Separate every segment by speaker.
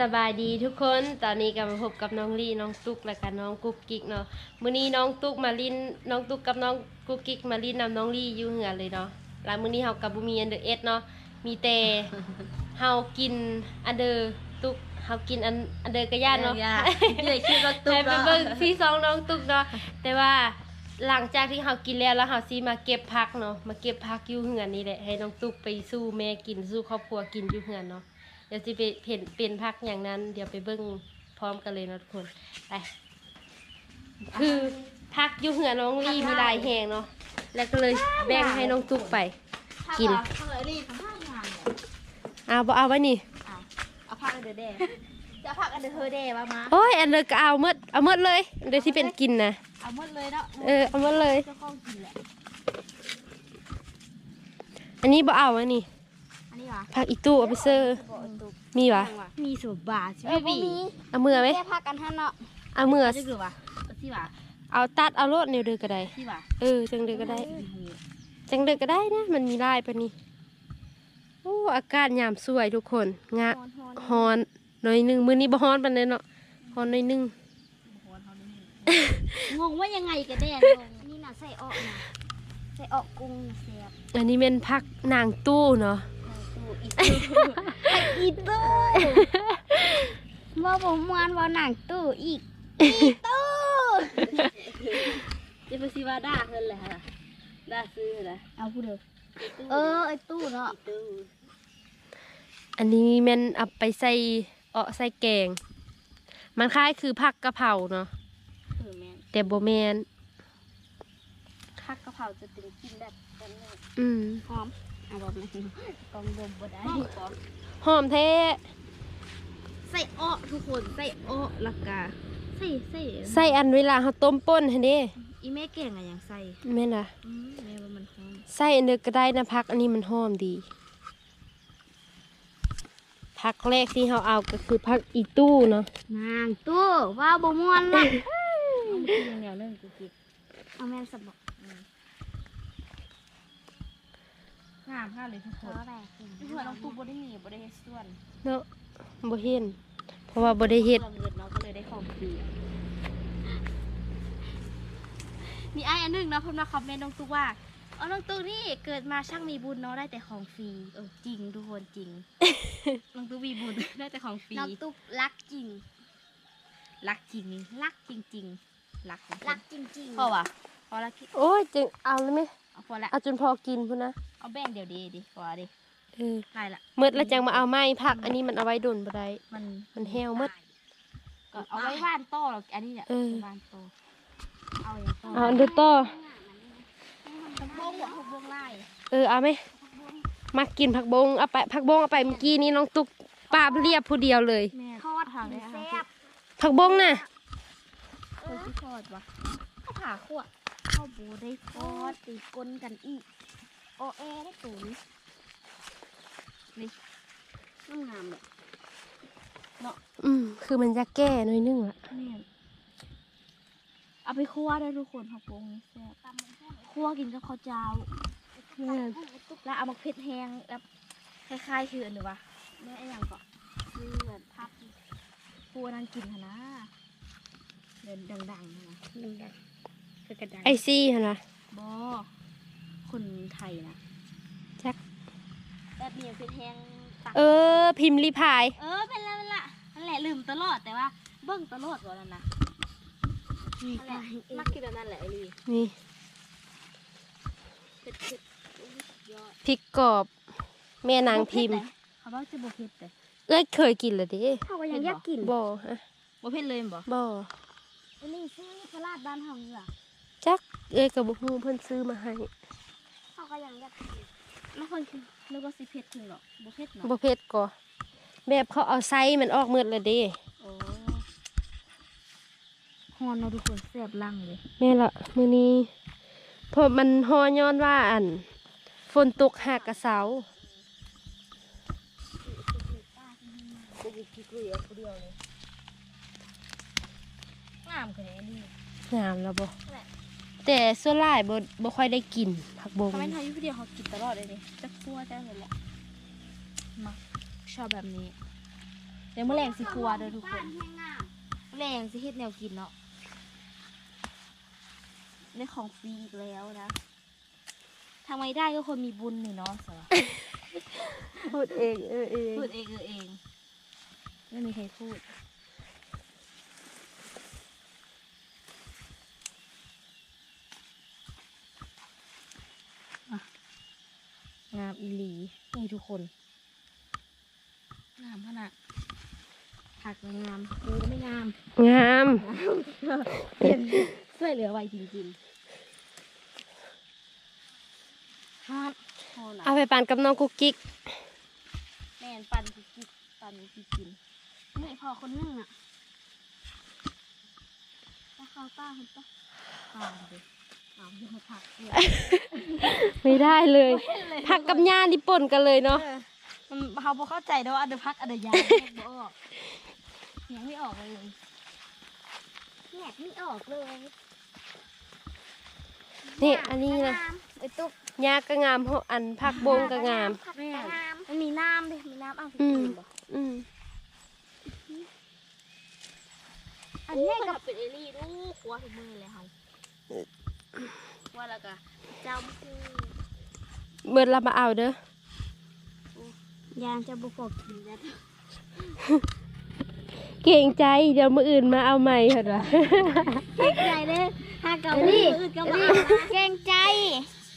Speaker 1: สบายดีทุกคน ตอนนี้ก็มาพบกับน้องลี่น้องตุ๊กและกันน้องกุ๊กกิ๊กเนาะ มื้อนี้น้องตุ๊กมาลินน้องตุ๊กกับน้องกุ๊กกิ๊กมาลินนำน้องลี่อยู่เหือนเลยเนาะแล้วมื้อนี้เฮากับบ่มีอันเดอร์เอสเนาะ มีแต่เฮากินอันเดอร์ตุ๊กเฮากินอันอันเดอร์กระย่านเนาะ
Speaker 2: ย่าเลยคิดว่าตุ๊ก
Speaker 1: ให้ไปเบิ่งพี่สองน้องตุ๊กเนาะ แต่ว่าหลังจากที่เฮากินแล้วแล้วเฮาสิมาเก็บผักเนาะ มาเก็บผักอยู่เหือนนี่แหละให้น้องตุ๊กไปสู้แม่กินสู้ครอบครัวกินอยู่เหือนเนาะ เดี๋ยวสิไปเห็นเป็นพักอย่างนั้น เดี๋ยวไปเบิ้งพร้อมกันเลยเนาะทุกคนไปคือพักอยู่เหือน้องลี่มีหลายแหงเนาะแล้วก็เลยแบ่งให้น้องตุ๊กไป กิน
Speaker 2: ทำเลยรีบทำผ้างานเนี่ย
Speaker 1: เอาบ่เอาไว้นี่
Speaker 2: เอาเอาผ้ากันเดอเดย์จะผ้ากันเดอเธอเดย์ว่ามา
Speaker 1: โอ้ยอันเลยก็เอาหมดเอาหมดเลยเดี๋ยวที่เป็นกินนะ
Speaker 2: เอาหมดเลยเนาะ
Speaker 1: เออเอาหมดเลย
Speaker 2: เจ้าของกินแหละ
Speaker 1: อันนี้บ่เอาไว้นี่
Speaker 2: อันนี้ วะ
Speaker 1: ผักอีตู้เอาไปเซอร์มีวะ
Speaker 2: มีสูบบาใช่ไหมมี
Speaker 1: เอามือไหม
Speaker 2: แค่ผ้ากันท่านเนาะ
Speaker 1: เอามือ
Speaker 2: จะคือวะที่วะ
Speaker 1: เอาตัดเอาโลดเนวเดือก็ได้
Speaker 2: ที่วะ
Speaker 1: เออจังเดือก็ได้ จังเดือก็ได้นะมันมีลายปะนี่โอ้อากาศยามสวยทุกคนงะ
Speaker 2: ฮอนฮอน
Speaker 1: ฮอนหน่อยหนึงมื้อนี้บ่ฮอนปานใดเนาะฮอนหน่อยหนึง
Speaker 2: งงว่ายังไงกันแน่งงนี่น่ะใส่ออกนะใส่ออกกุ้งเสียบ
Speaker 1: อันนี้เป็นผักนางตู้เนาะ
Speaker 2: อีตู้ว่าผมมวนว่าหนังตู้อีกอีตู้จะไปซีว่าด่าเพิ่นแหละค่ะด่าซื้อแหละเอาพูดเด้อเออไอตู้เนาะ
Speaker 1: อันนี้แม่นเอาไปใส่เอาะใส่แกง มันคล้ายคือผักกะเพราเนาะ
Speaker 2: เออแม่น
Speaker 1: แต่บ่แม่น
Speaker 2: ผักกะเพราจะเป็นกินแบบแบบนี้
Speaker 1: อืม
Speaker 2: หอมเอา บอกนะกองดมบ่ได้
Speaker 1: หอมแท้
Speaker 2: ใส่อ้อทุกคนใส่อ้อและกาใส่ใส่
Speaker 1: ใส่อันเวลาเฮาต้มป่นหั่นเด้
Speaker 2: อีแม่แกงอะยังใส่
Speaker 1: แม่นล่ะ
Speaker 2: อืมแม่ว่ามันหอม
Speaker 1: ใส่อันเดียวก็ได้นะผักอันนี้มันหอมดีผักแรกที่เฮาเอาก็คือผักอีตู้เนาะ
Speaker 2: นางตู้ว่าบ่ม่วนละเอามากินเดียวเรื่องกูกินเอาแม่สบอก
Speaker 3: งามค่ะเลยทุกค
Speaker 2: ขอนแบกกิน
Speaker 3: เพื่อนน้องตุ๊กบ่ได้มีบ่ได้เฮ็ดส่วน
Speaker 1: เนาะบ่เห็น เพราะว่าบ่ได้เฮ็ด
Speaker 2: เงินเนาะก็เลยได้ของฟรีมีไอ้อันหนึงเนาะเพิ่นมาคอมเมนต์น้องตุ๊กว่าเอาน้องตุ๊กนี่เกิดมาช่างมีบุญเนาะได้แต่ของฟรีเออจริงทุกคนจริง
Speaker 3: น้องตุ๊กมีบุญได้แต่ของฟรี
Speaker 2: น้องตุ๊กรักจริง
Speaker 3: รักจริงนี่รักจริงๆรัก
Speaker 2: รักจริงๆ
Speaker 3: พอวะพอละคิด
Speaker 1: โอ้ยจึงเอาเลยไหม
Speaker 3: เอาพอละ
Speaker 1: เอาจนพอกินพุ่นนะ
Speaker 3: เอาแบ่งเดี๋ยวดีดิพอดิ
Speaker 1: เออ
Speaker 3: ได้ละ
Speaker 1: เมื่อแล้วจังมาเอาไม้ผัก อันนี้มันเอาไว้ดนบ่ได้
Speaker 3: มัน
Speaker 1: มันแห้วหมด
Speaker 3: ก็เอาไว้ว่านโต้หรอกอันนี้เนี่ย
Speaker 1: เออ
Speaker 3: ว่านโต้เอาอย่างโต้
Speaker 1: เอาอันเดอต่อ
Speaker 3: ผักบงหัวผักบงไล่
Speaker 1: เออเอาไหมมากินผักบงเอาไปผักบงเอาไปเมื่อกี้นี้น้องตุ๊กปาบเรียบผู้เดียวเลย
Speaker 3: แม่
Speaker 2: ทอด
Speaker 3: ทางเลย
Speaker 2: แซ่
Speaker 3: ค่ะ
Speaker 2: บ
Speaker 1: ผักบงน่ะ
Speaker 3: เออที่ทอดวะเขาผ่าขวด
Speaker 2: ข้าวบูได้ทอดตีกลนกันอีกโอเอได้ตุ๋นนี่งามๆเลย
Speaker 1: อืมคือมันจะแก้หน่อยนึงอะ
Speaker 3: แม่เอาไปคั่วได้ทุกคนผักบงนี่แซ่บคั่วกินกับข้าวเจ้า
Speaker 1: แม่น
Speaker 3: แล้วเอามาเผ็ดแห้งแบบคล้ายๆคืออันหรือวะ
Speaker 2: แม่ไอ้หยังก็คือเหมือนพับ
Speaker 3: ปูนั่นกินหนนะเดินดังๆนะคือกระดัง
Speaker 1: ไอซี่หั่นล่ะ
Speaker 3: บอ คนไทยนะ
Speaker 1: จัก
Speaker 2: แบบมีเป็นแห้งตัก
Speaker 1: เออ พิมพ์รีพาย
Speaker 3: เออเป็นละเป็นละนั่นแหละลืมตลอดแต่ว่า เบิ้งตลอดก่อนนั่นนะ
Speaker 2: นั่นแหละ
Speaker 3: มักกินอันนั่นแหละไอ้ลี
Speaker 1: นี่
Speaker 2: เผ็ดเผ็ดยอด
Speaker 1: พริกกรอบ แม่นางพิมพ์
Speaker 3: เขาบอกจะบเผ็ดแต่
Speaker 1: เอ้ยเคยกินแล้วเด้
Speaker 2: เขาก็ยังอยากกิน
Speaker 1: บ่ฮะ
Speaker 3: บเผ็ดเลยบ่
Speaker 1: บ่
Speaker 2: อันนี้ซื้อสลัดบ้านเฮานี่ล่ะ
Speaker 1: จักเอ้ยกับบ่ฮู้เพิ่นซื้อมาให้
Speaker 2: เขาก็ยังอยากกิน
Speaker 3: แล้วคนคือนึกว่าสิเผ็ดคือหรอกบเผ็ดเนาะ
Speaker 1: บ่เผ็ดก่อแบบเขาเอาไส้มันออกหมดแล้วเด้
Speaker 3: โอ้ฮอนเนาะทุกคนแซ่บลังเลย
Speaker 1: แม่ละมื้อนี้เพราะมันฮอย้อนว่าอัน ฝนตกหากกระเสา
Speaker 3: กูกินกี่กุยเอาคนเดียวเลยงามคือไอ้ลี
Speaker 1: งามแล้วบ่ แต่ส่วนหลายบ่บ่ค่อยได้กินผักบง
Speaker 3: เขาไม่ทำอยู่คนเดียวเขากินตลอดเลยนี่จะคั่วจะเลยแหละมาชอบแบบนี้แต่
Speaker 2: ดี๋ยวมื้อแรงสิครัวเด้อทุกคนมื้อแรงสิเฮ็ดแนวกินเนาะได้ของฟรีอีกแล้วนะทำไมได้ก็คนมีบุญนี่เนาะสวะ
Speaker 1: พูดเองเออเอง
Speaker 2: พูดเองเออเองไม่มีใครพูด งามอีหลีนี่ทุกคน งามขนาดผักมันงามดูไม่งาม
Speaker 1: งาม
Speaker 2: เปลี่ยนช่วยเหลือไว้จริงๆฮอดฮอด
Speaker 1: เอาไปปั่นกับน้องกุ๊กกิ๊ก
Speaker 2: แม่นปั่นกินปั่นกินกินนี่พอคนนึงอะตาเขาป้าคุณป้าป้าเลย เอาเดี๋ยวมาผักเนี่ย
Speaker 1: ไม่ได้เลย ผักกับหญ้านี่ป่นกันเลยเนาะ
Speaker 2: เออมันเขาบอกเข้าใจนะว่าอันเดอร์พักอันเดอร์ยาบอกออกยังไม่ออกเลยแยกไม่ออกเลย
Speaker 1: นี่อันนี้นะ
Speaker 2: ไอ้ตุ๊ก
Speaker 1: หญ้าก็งามเพราะอันผักบงก็งาม
Speaker 2: แม่มันมีน้ำดิมีน้ำอ้าว
Speaker 1: อืม
Speaker 2: บอก
Speaker 1: อืม
Speaker 2: อันนี้ก็เป็นเอลี่ดูครัวถึงมือเลยเขา ว่าแล้วก็เจ้าคือ
Speaker 1: เบิดเรามาเอาเด้อ
Speaker 2: ยางจะบุกบกินแล้ว
Speaker 1: เก่งใจเดี๋ยวมืออื่นมาเอาใหม่เถอะวะ
Speaker 2: เก่งใจเลยถ้าเกับมืออื่นก็มาเก่งใจ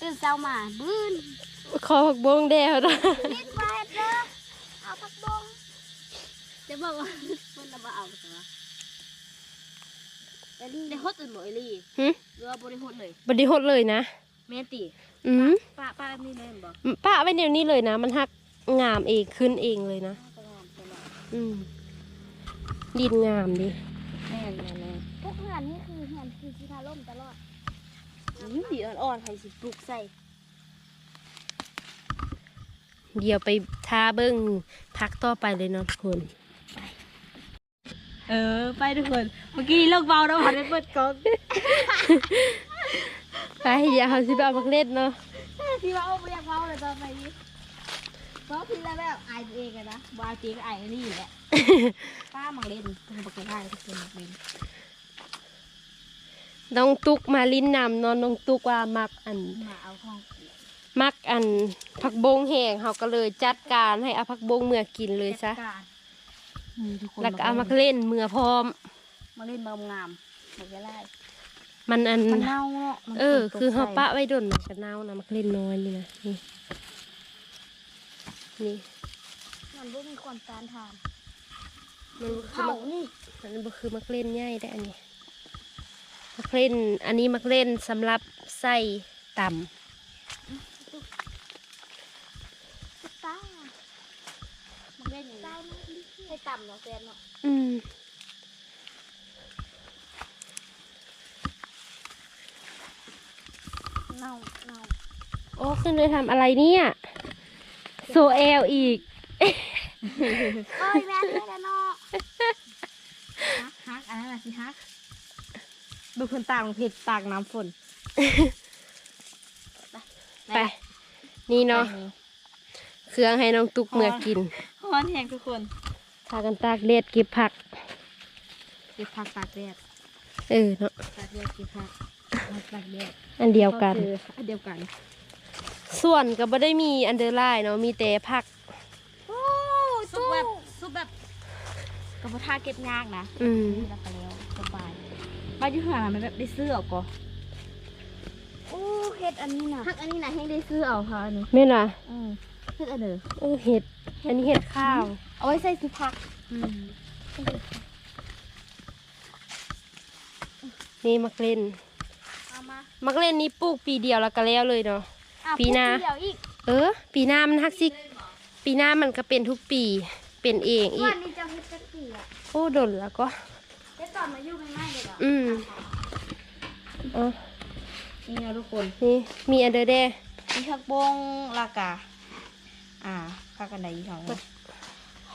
Speaker 2: ตื่นเช้ามาบื้น
Speaker 1: ขอผักบงแดวนะ
Speaker 2: นิดมาเด้อเอาผักบงจะบอกว่ามันจะมาเอาตัว เอลี่ได้ฮดอื่นบ่เอลี่
Speaker 1: หึ
Speaker 2: หรือว่าบ่ได้ฮดเลย
Speaker 1: บไดีหดเลยนะ
Speaker 2: แม่นติ
Speaker 1: อืม
Speaker 2: ป้าป้าแบบนี้เลยบ่
Speaker 1: ป้าไว้เดี๋ยวนี้เลยนะ มันหักงามเองขึ้นเองเลยนะ
Speaker 2: ก็งามไปแล้ว
Speaker 1: อืมดินงามดิ
Speaker 2: แม่นแม่นแม่นพวกเหือนนี่คือเหือนคือที่ทาล่มตลอดอืมดีอ่อนๆใครสิปลูกใส่
Speaker 1: เดี๋ยวไปทาเบิ้งพักต่อไปเลยเนาะทุกคน
Speaker 2: เออ ไปทุกคน เมื่อกี้โลกเบาแล้วผ่านไปเปิดกล้อง
Speaker 1: ไปอย่าเอาสิไปเอามักเล็ดเนาะ
Speaker 2: พี่ว่าโอ้ไม่อยากเบาเลยตอนไปนี้เพราะพี่แล้วแบบอายตัวเองอะนะบาจริงอายอันนี่แหละป้ามังเล่นคุณบอกไม่ได้ทุกคนมังเล่น
Speaker 1: น้องตุกมาลิ้นนำเนาะน้องตุกว่ามักอัน
Speaker 2: มาเอาของ
Speaker 1: มักอันผักบงแห้งเขาก็เลยจัดการให้เอาผักบงเมื่อกินเลยซะ
Speaker 2: จัดการนี่ทุกคน
Speaker 1: แล้วก็เอามักเล่นเมื่อพร้อม
Speaker 2: มาเล่นมางามๆมันจะไล่
Speaker 1: มันอัน
Speaker 2: มันเน่าเนาะมัน
Speaker 1: เออ
Speaker 2: ฝนตก
Speaker 1: คือเขา
Speaker 2: ใส่
Speaker 1: ปะไว้ดนมันก็เน่านะมักเล่นน้อยนี่นะนี่นี่
Speaker 2: มันบ่มีความต้านทาน
Speaker 1: มันบ่คือ
Speaker 2: เผา
Speaker 1: มัก
Speaker 2: นี่
Speaker 1: มันบ่คือมักเล่นง่ายได้อันนี้มักเล่นอันนี้มักเล่นสำหรับใส่ต่
Speaker 2: ตามันเล่นอย่างนี้ให้ต่ำเนาะแฟนเนาะำ
Speaker 1: อืม
Speaker 2: เน่าเน่า
Speaker 1: โอ้ขึ้นเลยทำอะไรเนี่ยโซเอลอีก
Speaker 2: เอ้ยแม่เลยนะเนาะฮักฮักอันนั้นน่ะสิฮัก ดูคนตากเผ็ดตากน้ำฝน
Speaker 1: ไป นี่เนาะเครื่องให้น้องตุกเมื่อกิน
Speaker 2: ฮ้อนแหงทุกคน
Speaker 1: พากันตากเล็ดเก็บผัก
Speaker 2: เก็บผักตากแดด
Speaker 1: เออเนาะ
Speaker 2: ตากแดดเก็บผักผักตากแดด
Speaker 1: อันเดียวกัน
Speaker 2: คืออันเดียวกัน
Speaker 1: ส่วนก็บ่ได้มีอันเดอร์ไลน์เนาะมีแต่ผัก
Speaker 2: โอ้ซุปแบบซุปแบบกระเพาะท่าเก็บยากนะ
Speaker 1: อืม
Speaker 2: นี่แล้วก็แล้วสบายบ้านที่ห่างมันแบบได้ซื้อเอาก็โอ้เฮ็ดอันนี้น่ะฮักอันนี้น่ะให้ได้ซื้อเอาค่ะอันนี้
Speaker 1: แม่นล่ะ
Speaker 2: อืมเฮ็ดอันเด้อ
Speaker 1: เออเห็ดอันนี้เห็ดข้าว
Speaker 2: เอาไว้ใส่ซุปผัก
Speaker 1: อืมนี่มักเล่น
Speaker 2: เอามา
Speaker 1: มักเล่นนี้ปลูกปีเดียวแล้วก็แล้วเลยเนาะ
Speaker 2: อะ
Speaker 1: ปีหน้า
Speaker 2: พูดเดียวอีก
Speaker 1: เออ ปีหน้ามันฮักซิปีหน้ามันก็เป็นทุกปี เป็นเองอี
Speaker 2: วั
Speaker 1: ก
Speaker 2: นนี้จะเฮ็ดจักปีอะ
Speaker 1: โอ้ดนแล้วก็
Speaker 2: เฮ็ดตอนมาอยู่ใหม่ๆเลยเหรอ
Speaker 1: อืมอ๋อ
Speaker 2: นี่นะทุกคน
Speaker 1: นี่มีอันเดอร์แด
Speaker 2: มีผักบงลากา อ่าผักกันไดอีกหอม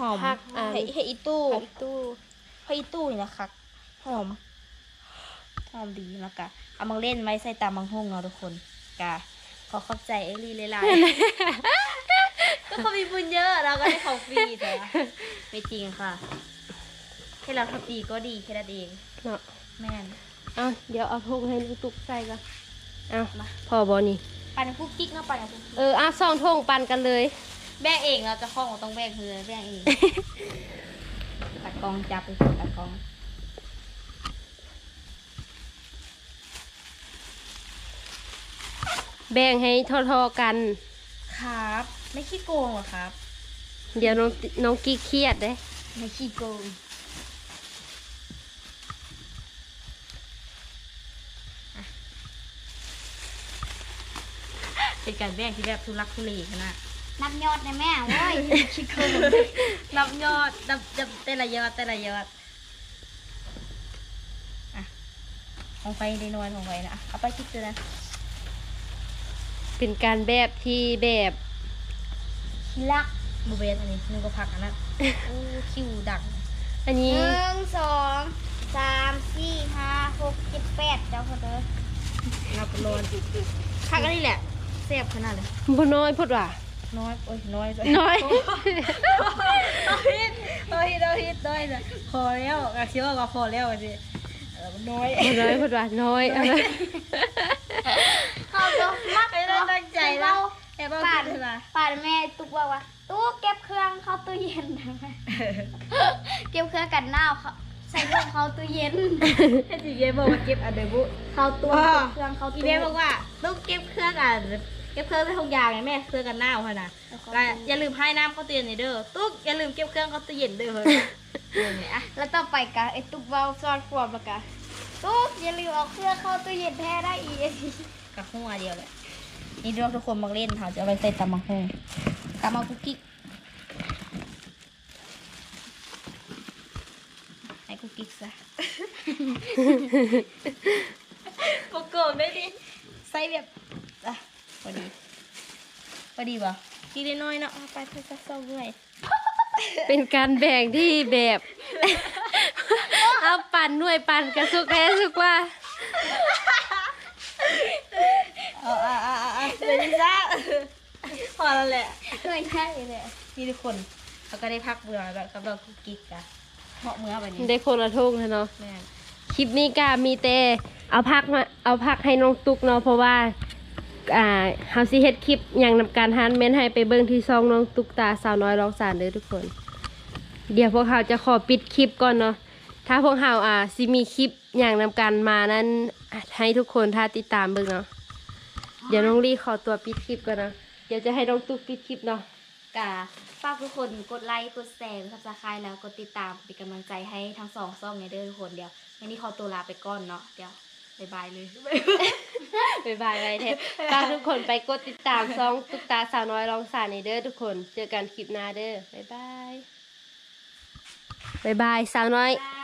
Speaker 2: หอม
Speaker 1: ผักอ่า
Speaker 2: เห็ดเห็ดอีตู้
Speaker 1: ผักอีตู้
Speaker 2: เห็ดอีตู้นี่นะคะหอมหอมดีแล้วกะเอามาเล่นไว้ใส่ตามบางห้องเนาะทุกคนกะขอขอบใจเอลี่หลายก็เขามีบุญเยอะเราก็ได้ของฟรีแต่ว่าไม่จริงค่ะแค่เราทำดีก็ดีแค่นั้นเอง
Speaker 1: เนาะ
Speaker 2: แม่น
Speaker 1: เอาเดี๋ยวเอาทงให้น้องตุกใส่ก่อนเอา
Speaker 2: มา
Speaker 1: พอบอนี่
Speaker 2: ปั่นคุกกิ๊กเนาะปั่นคุกกิ๊ก
Speaker 1: เออเอาซองทงปันกันเลย
Speaker 2: แบกเองเราจะคล้องเราต้องแบกเพื่อแบกเองตัดกองจับไปตัดกอง
Speaker 1: แบ่งให้ทอๆกัน
Speaker 2: ครับ ไม่ขี้โกงเหรอครับ
Speaker 1: เดี๋ยวน้องน้องกิ๊กเครียดเด้
Speaker 2: ไม่ขี้โกงอะเป็นการแบ่งที่แบบทุลักทุเลขนาด
Speaker 3: นับยอดได้แม่โว้ยคิดโกง
Speaker 2: นับยอดนับนับแต่ละยอดแต่ละยอดอะของไฟได้น้อยของไฟนะอะเอาไปคิดดูนะ
Speaker 1: เป็นการแบบที่แบบ
Speaker 3: ขี้ลัก
Speaker 2: บูเบสอันนี้นึกว่าพักอันนั้นโอ้คิวดัง
Speaker 1: อัน
Speaker 3: ห
Speaker 1: นี้
Speaker 3: นึ่งสองสามสี่ห้าหกเจ็ดแปดเจ้าคนเด้อ
Speaker 2: นับร้อนพักอันนี้แหละเสียบขนาดเลย
Speaker 1: บ่น้อยพูดว่า
Speaker 2: น้อยโอ้ยน้อยด้วย
Speaker 1: น้อย
Speaker 2: เอาฮิตเอาฮิตเอาฮิตน้อยเลยพอแล้วก็คิดว่าก็พอแล้วสิเออมันน้อย
Speaker 1: บ่น้อยพูดว่าน้อยเอาเลย
Speaker 3: เขาก็มัก
Speaker 2: ไม่ได้ตั้งใจแล้วแอบเอา
Speaker 3: ป่า
Speaker 2: คิ
Speaker 3: น
Speaker 2: ดมา
Speaker 3: ป่านแม่ตุ๊กบอกว่าตุ๊กเก็บเครื่องเข้าตู้เย็นเก็บเครื่องกันหนาวเขาใส่เครื่องเข้าตู้เย็น
Speaker 2: ให้จีเยบอกว่าเก็บอันเดบุ
Speaker 3: เข้าตู้
Speaker 2: ว้า
Speaker 3: เก็บเครื่องเข้า
Speaker 2: อี
Speaker 3: ตู้
Speaker 2: เมลบอกว่าต้องเก็บเครื่องอะ เก็บเครื่องได้ทุกอย่างไงแม่เครื่องกันหน้าค่ะนะแล้วอย่าลืมให้น้ำเข้าตู้เย็นเด้อตุ๊กอย่าลืมเก็บเครื่องเข้าตู้เย็นเด้อเฮ้ยเนี่ยอะ
Speaker 3: แล้วต่อไปกะไอ้ตุ๊กเบาซ้อนขวบแล้วกะตุ๊กอย่าลืมเอาเครื่องเข้าตู้เย็นแท้ได้อีก
Speaker 2: กับหัวเดียวเลยนี่ด้วยทุกคนมาเล่นเขาจะเอาไปใส่ตำมังคงตำมังคุกกิ๊กให้คุกกิ๊กซะโกโก้ได้ดิใส่แบบอะ พอดีพอดีป่ะกินได้น้อยเนาะเอาไปไปซะเศร้าด้วย
Speaker 1: เป็นการแบ่งที่แบบ เอาปั่นหน่วยปั่นกระสุกแท้สุกว่า
Speaker 2: เอาเอาเอาเอาเอาเป็นซะพอแล้วแหละ
Speaker 3: ไม่ใช่เลย
Speaker 2: มีทุกคนเขาก็ได้พักเบื่อแบบกับเราคุกกิ๊กอะเหมาะเมื่อแบบนี้
Speaker 1: ได้คนละทงแล้วเนาะ
Speaker 2: แม่น
Speaker 1: คลิปนี้ก็มีแต่เอาพักมาเอาพักให้น้องตุกเนาะเพราะว่า อ่าเฮาสิเฮ็ดคลิปอย่างนำการฮันเม้นให้ไปเบิ่งที่ซองน้องตุกตาสาวน้อยร้องสารเด้อทุกคน เดี๋ยวพวกเขาจะขอปิดคลิปก่อนเนาะถ้าพวกเขาอ่าสิมีคลิปอย่างนำการมานั้นให้ทุกคนถ้าติดตามเบิ่งเนาะเดี๋ยวน้องลี่ขอตัวปิดคลิปก่อนนะเดี๋ยวจะให้น้องตุกปิดคลิปเนาะ
Speaker 3: กะฝากทุกคนกดไลค์กดแชร์กดซับสไครต์แล้วกดติดตามเป็นกำลังใจให้ทั้งสองซ่องในเด้อทุกคนเดี๋ยววันนี้ขอตัวลาไปก่อนเนาะเดี๋ยวบายบายเลย
Speaker 1: บ๊ายบายไปเทปฝากทุกคนไปกดติดตามซองตุกตาสาวน้อยร้องสารในเด้อทุกคน เจอกันคลิปหน้าเด้อบ๊ายบายบ๊ายบายสาวน้อย
Speaker 3: บาย